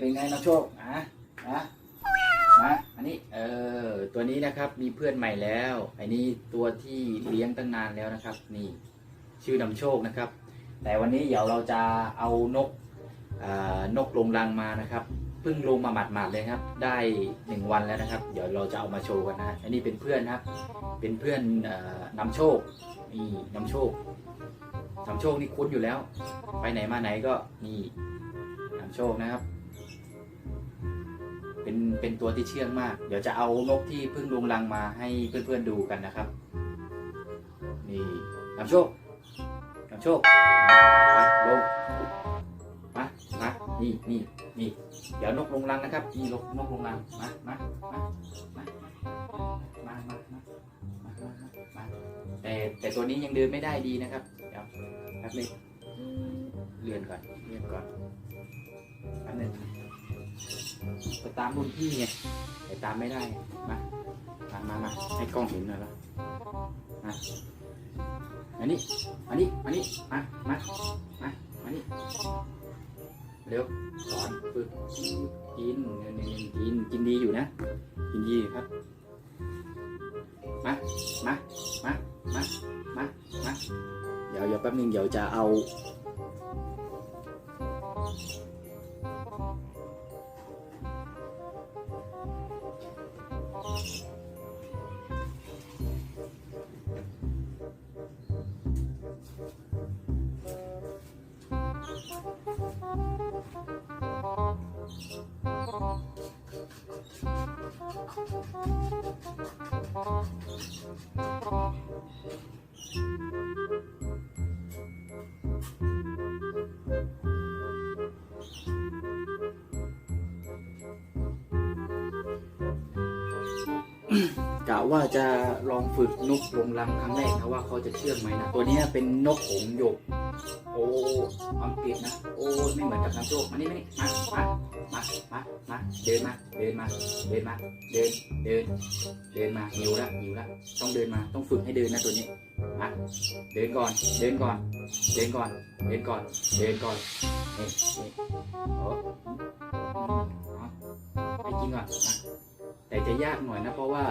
เป็นไงน้องโชคอะนะมาอันนี้เออตัวนี้นะครับมีเพื่อนใหม่แล้วไอ้นี่ตัวที่เลี้ยงตั้งนานแล้วนะครับ นี่ ชื่อนำโชคนะครับ แต่วันนี้เดี๋ยวเราจะเอานกนกลงรังมานะครับเพิ่งลงมาหมาดๆเลยครับ ได้หนึ่งวันแล้วนะครับ เดี๋ยวเราจะเอามาโชว์กันนะอันนี้เป็นเพื่อนครับ เป็นเพื่อนนำโชคนี่นำโชคนำโชคนี่คุ้นอยู่แล้ว ไปไหนมาไหนก็นี่นำโชคนะครับ เป็นเป็นตัวที่เชื่องมาก เดี๋ยวจะเอานกที่เพิ่งลงรังมาให้เพื่อนๆดูกันนะครับ นี่นำโชคนำโชคมาลงมามานี่นี่นี่เดี๋ยวนกลงรังนะครับนี่นกนกลงรังมามามามามามามาแต่แต่ตัวนี้ยังเดินไม่ได้ดีนะครับเดี๋ยวแป๊บนึงเลื่อนก่อนเลื่อนก่อนแป๊บนึง ไปตามรุ่นพี่ไงไปตามไม่ได้มามามามาให้กล้องเห็นหน่อยละมาอันนี้ อันนี้ อันนี้ มา มา มา มานี่ เร็ว สอนฝึกกินเนยกิน กินดีอยู่นะ กินดีครับ มา มา มา มา มา มา เดี๋ยวเดี๋ยวแป๊บนึงเดี๋ยวจะเอา กะว่าจะลองฝึกนกลงรังครั้งแรกนะว่าเขาจะเชื่องไหมนะ ตัวนี้เป็นนกหงส์หยก โอ้อังกฤษนะ โอ้ไม่เหมือนกับน้ำโชคมานี่มานี่มามามามามาเดินมา เดินมา เดินมา เดิน เดิน เดินมาหิวละหิวละต้องเดินมา ต้องฝึกให้เดินนะตัวนี้มาเดินก่อน เดินก่อน เดินก่อน เดินก่อน เดินก่อนนี่นี่โอ้เอาไปกินก่อนมา จะยากหน่อยนะ เพราะว่า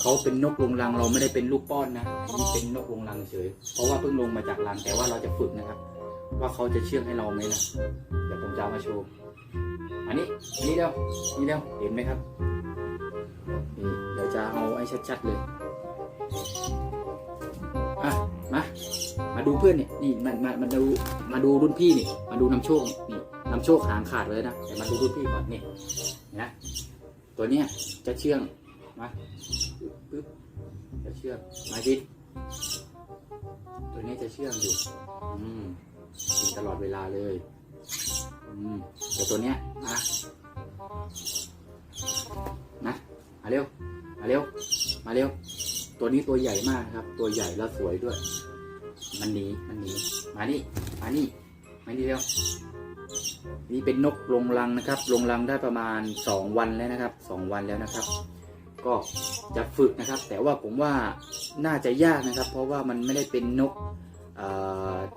เขาเป็นนกลงรังเราไม่ได้เป็นลูกป้อนนะอันนี่เป็นนกลงรังเฉย เพราะว่าเพิ่งลงมาจากรังแต่ว่าเราจะฝึกนะครับ ว่าเขาจะเชื่องให้เราไหมล่ะเดี๋ยวผมจะเอามาโชว์อันนี้อันนี้เดียวนี่เดียวเห็นไหมครับนี่เดี๋ยวจะเอาไอ้ชัดๆเลยอะมา มาดูเพื่อนนี่นี่มามามาดูมาดูรุ่นพี่นี่มาดูนำโชคนี่นี่นำโชคหางขาดเลยนะแต่มาดูรุ่นพี่ก่อนนี่นะ ตัวเนี้ยจะเชื่องมาปึ๊บจะเชื่องมาดิตัวนี้จะเชื่องอยู่อืมกินตลอดเวลาเลยอืมแต่ตัวเนี้ยมานะมาเร็วมาเร็วมาเร็ว ตัวนี้ตัวใหญ่มากครับ ตัวใหญ่แล้วสวยด้วย มันหนีมันหนีมานี่มานี่มานี่เร็ว นี่เป็นนกลงรังนะครับ ลงรังได้ประมาณสองวันแล้วนะครับสองวันแล้วนะครับ ก็จะฝึกนะครับ แต่ว่าผมว่าน่าจะยากนะครับ เพราะว่ามันไม่ได้เป็นนก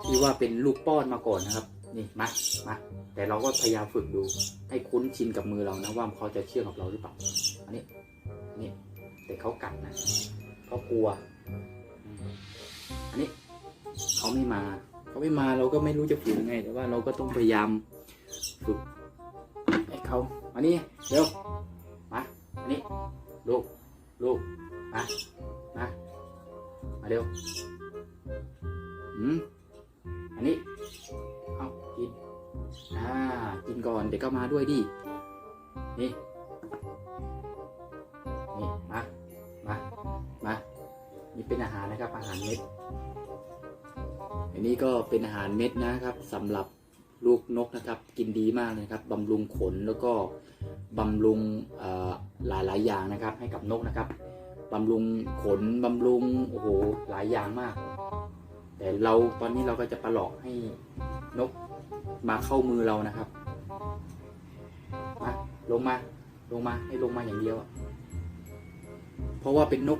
ที่ว่าเป็นลูกป้อนมาก่อนนะครับนี่มามาแต่เราก็พยายามฝึกดู ให้คุ้นชินกับมือเรานะว่าเขาจะเชื่องกับเราหรือเปล่าอันนี้นี่แต่เขากัดนะเขากลัว อันนี้เขาไม่มาเขาไม่มาเราก็ไม่รู้จะฝึกยังไง แต่ว่าเราก็ต้องพยายาม ฝึกให้เขาอันนี้เร็วมาอันนี้ลูกลูกมามามาเร็วอืมอันนี้เอากินอ่ากินก่อนเดี๋ยวก็มาด้วยดินี่นี่มามามานี่เป็นอาหารนะครับอาหารเม็ดอันนี้ก็เป็นอาหารเม็ดนะครับสำหรับ ลูกนกนะครับ กินดีมากเลยครับบำรุงขนแล้วก็บำรุงเอ่อหลายอย่างนะครับ ให้กับนกนะครับบำรุงขนบำรุงโอ้โหหลายอย่างมาก แต่เราตอนนี้เราก็จะประหลอกให้นกมาเข้ามือเรานะครับมาลงมาลงมาให้ลงมาอย่างเดียว เพราะว่าเป็นนก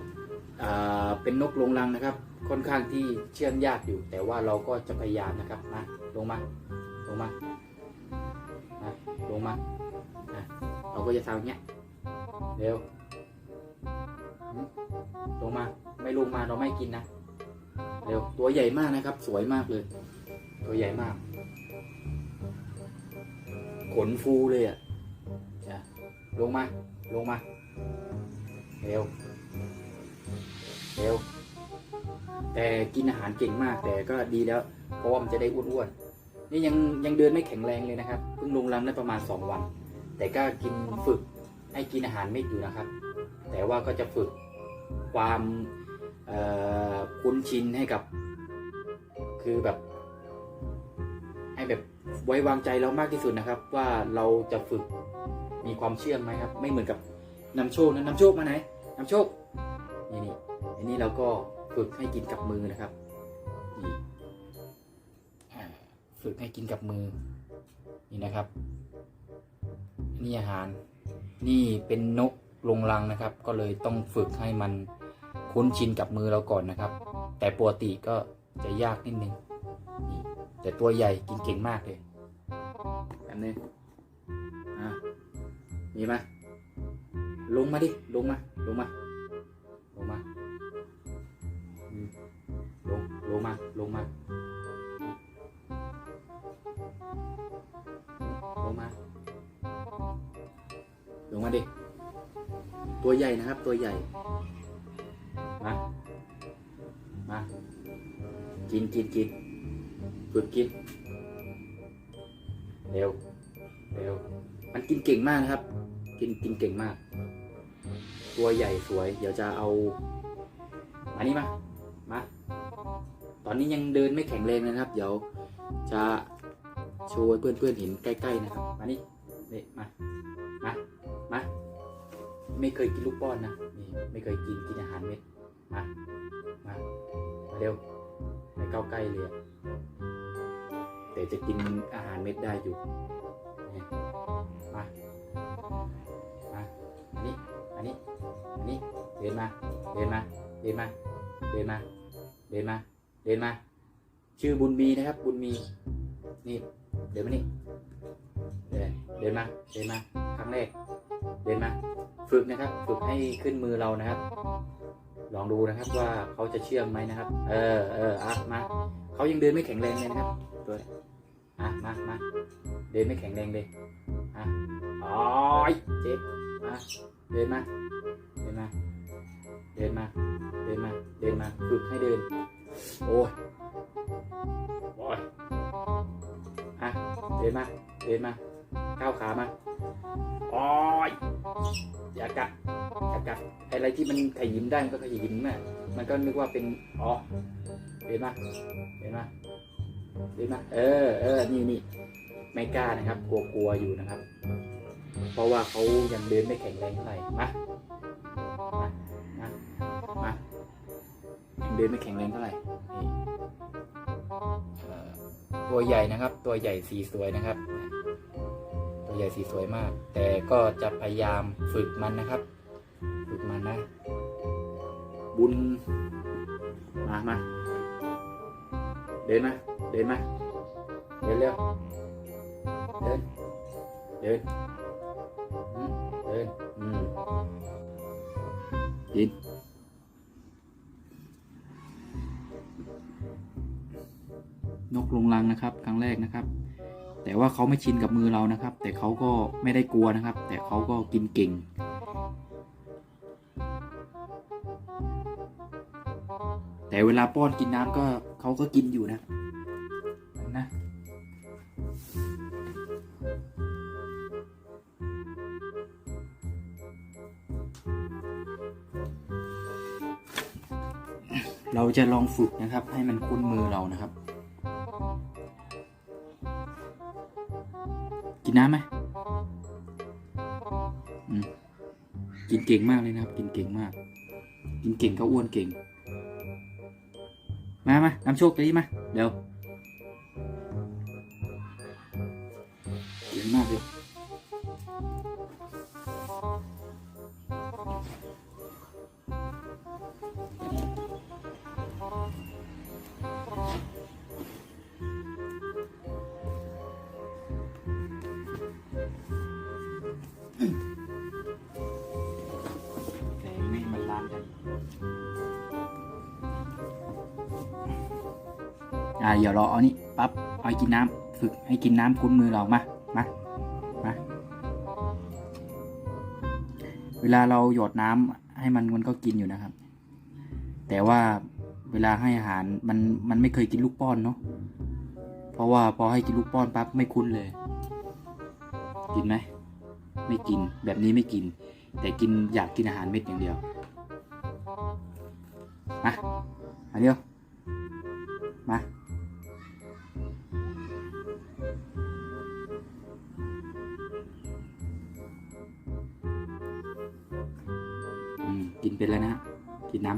เป็นนกลงรังนะครับ ค่อนข้างที่เชื่องยากอยู่ แต่ว่าเราก็จะพยายามนะครับมาลงมา ลงมาลงมาเราก็จะทำอย่างเงี้ยเร็วลงมาไม่ลงมาเราไม่กินนะเร็วตัวใหญ่มากนะครับ สวยมากเลย ตัวใหญ่มาก ขนฟูเลยอะจ้ะลงมา ลงมา เร็ว เร็ว แต่กินอาหารเก่งมากแต่ก็ดีแล้ว เพราะว่ามันจะได้อ้วนๆ นี่ยังยังเดินไม่แข็งแรงเลยนะครับเพิ่งลงรังได้ประมาณ 2 วัน แต่ก็กินฝึกให้กินอาหารเม็ดอยู่นะครับ แต่ว่าก็จะฝึกความคุ้นชินให้กับ คือแบบ ให้แบบไว้วางใจเรามากที่สุดนะครับ ว่าเราจะฝึกมีความเชื่อมไหมครับ ไม่เหมือนกับนำโชคนะนำโชคมาไหนนำโชคนี่นี่อันนี้เราก็ฝึกให้กินกับมือนะครับนี่ ฝึกให้กินกับมือ นี่นะครับนี่อาหาร นี่เป็นนกลงรังนะครับ ก็เลยต้องฝึกให้มันคุ้นชินกับมือเราก่อนนะครับ แต่ปกติก็จะยากนิดนึงนี่แต่ตัวใหญ่กินเก่งมากเลยอันนี้อะมีไหมลงมาดิ ลงมา ลงมา ลงมา ลง ลงมา ลงมา มาดิ ตัวใหญ่นะครับ ตัวใหญ่ มา มา กินกินกินฝึกกิน เร็ว เร็ว มันกินเก่งมากนะครับ กินกินเก่งมาก ตัวใหญ่สวย เดี๋ยวจะเอา อันนี้มา มา ตอนนี้ยังเดินไม่แข็งแรงนะครับ เดี๋ยวจะโชว์ให้เพื่อนๆเห็นใกล้ๆนะครับ มานี่นี่มามามา ไม่เคยกินลูกป้อนนะนี่ไม่เคยกินกินอาหารเม็ดมามามาเร็วไม่เข้าใกล้เลยแต่จะกินอาหารเม็ดได้อยู่นี่มามาอันนี้อันนี้อันนี้เดินมาเดินมาเดินมาเดินมาเดินมาเดินมา ชื่อบุญมีนะครับ บุญมีนี่เดินมานี่เดินเดินมาเดินมาครั้งแรกเดินมา ฝึกนะครับ ฝึกให้ขึ้นมือเรานะครับ ลองดูนะครับว่าเขาจะเชื่องไหมนะครับ เออเอออะมาเขายังเดินไม่แข็งแรงเลยนะครับ ตัวอะมามาเดินไม่แข็งแรงเลยอะอ๋อยเจ็บมาเดินมา เดินมา เดินมา เดินมา เดินมา ฝึกให้เดิน โอ้ยโอ้ยอะเดินมา เดินมา ก้าวขามาโอ้ยอย่ากัดอย่ากัดอะไรที่มันขยิมได้มันก็ขยิมแม่มันก็นึกว่าเป็นอ๋อเดินมาเดินมาเดินมาเออเออนี่นี่ไม่กล้านะครับ กลัวกลัวอยู่นะครับ เพราะว่าเขายังเดินไม่แข็งแรงเท่าไหร่มามามามายังเดินไม่แข็งแรงเท่าไหร่นี่เอ่อตัวใหญ่นะครับ ตัวใหญ่สีสวยนะครับตัว ใหญ่สีสวยมาก แต่ก็จะพยายามฝึกมันนะครับ ฝึกมันนะ บุญ มามาเดินมา เดินมา เดินเร็วเดิน เดินอืมเดิน อืมกินนกลงรังนะครับ ครั้งแรกนะครับ แต่ว่าเขาไม่ชินกับมือเรานะครับ แต่เขาก็ไม่ได้กลัวนะครับ แต่เขาก็กินเก่ง แต่เวลาป้อนกินน้ำก็เขาก็กินอยู่นะนะเราจะลองฝึกนะครับให้มันคุ้นมือเรานะครับ น้ำไหมมกินเก่งมากเลยนะครับ กินเก่งมาก กินเก่งก็อ้วนเก่ง มามาน้ำโชคดีมาเดี๋ยว อ่าเดี๋ยวรอเอานี่ปั๊บเอากินน้ำฝึกให้กินน้ำคุ้นมือเรามามามาเวลาเราหยดน้ำให้มันมันก็กินอยู่นะครับ แต่ว่าเวลาให้อาหารมันมันไม่เคยกินลูกป้อนเนาะเพราะว่าพอให้กินลูกป้อนปั๊บไม่คุ้นเลย กินไหมไม่กินแบบนี้ไม่กิน แต่กินอยากกินอาหารเม็ดอย่างเดียวมาอันเดียว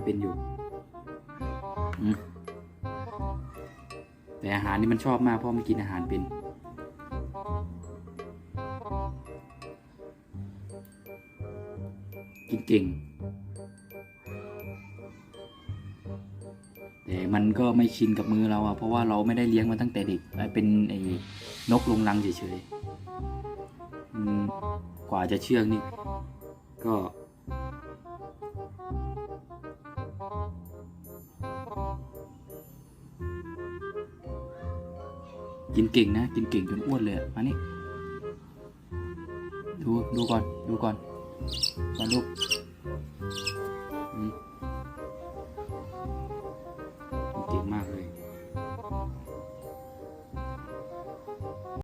เป็นอยู่อืมแต่อาหารนี่มันชอบมากเพราะมันกินอาหารเป็น กินเก่ง แต่มันก็ไม่ชินกับมือเราอะเพราะว่าเราไม่ได้เลี้ยงมันตั้งแต่เด็กเอ้ยเป็นไอ้นกลงรังเฉยๆอืมกว่าจะเชื่องนี่ ก็ กินเก่งนะ กินเก่งจนอ้วนเลยมานี่ดูดูก่อน ดูก่อนมาลูก